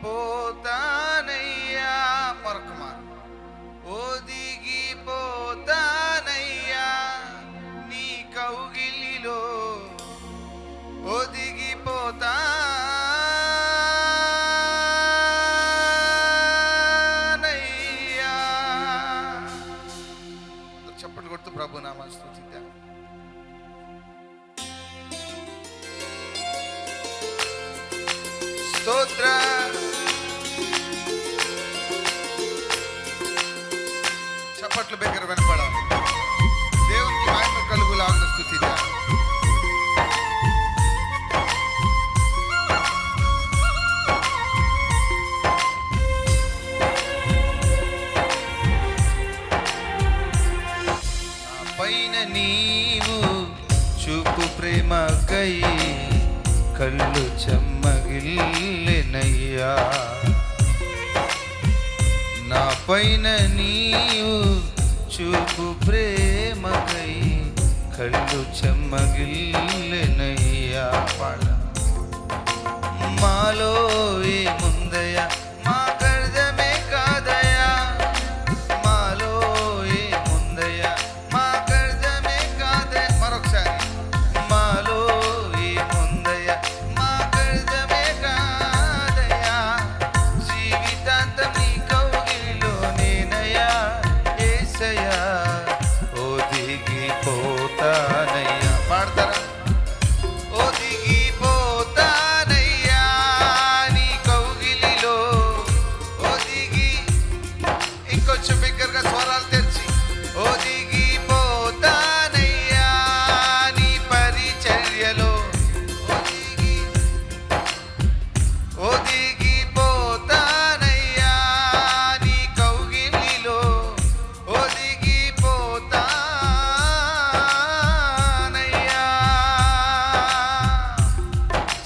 Oh, పైన నీవు చూపు ప్రేమకై కళ్ళు చెమ్మగిల్లెనయ్యా పాల మాలో ఏ ముందయ్యా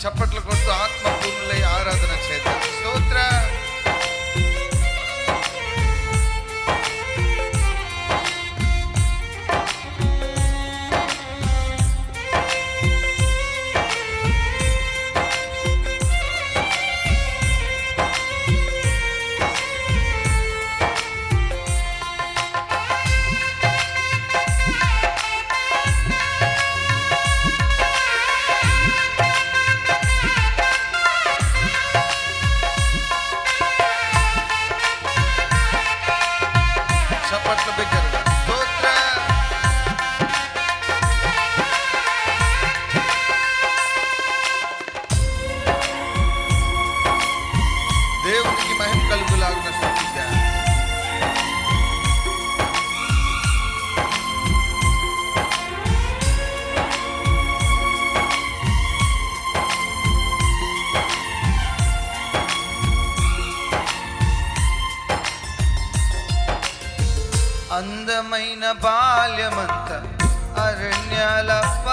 చప్పట్లకు చప్పట్లు బిగ్గ అందమైన బాల్యమంత అరణ్యాలప్ప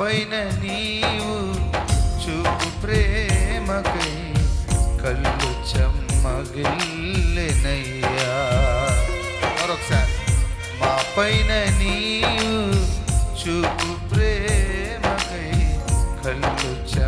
పైన నీవు చూపు ప్రేమకై కళ్ళు చెమ్మగిల్లెనయ్యా. మరొకసారి. మా పైన నీవు చూపు ప్రేమకై కళ్ళు చెమ్మ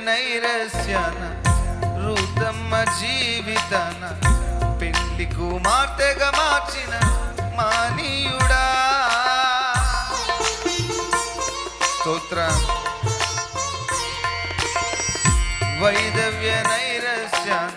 నైరస్యన రుతమ్మ జీవితన పెళ్ళి కుమార్తెగా మార్చిన మానీయుడా. స్తోత్ర. వైదవ్య నైరస్యన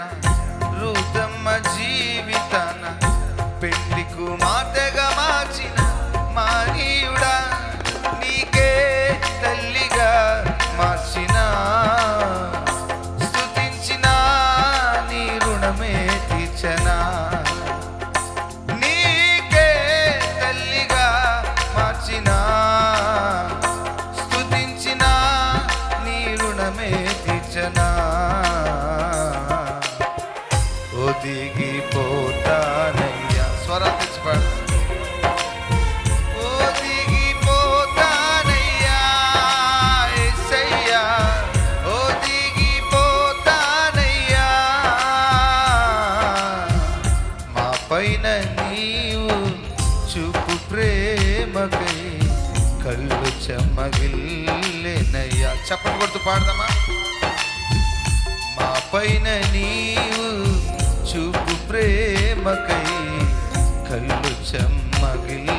మగిల్లేనయ్యా చప్పటి కొడుతు పాడదామా? మా పైన నీవు చూపు ప్రేమకై కళ్ళు చెమ్మగిల్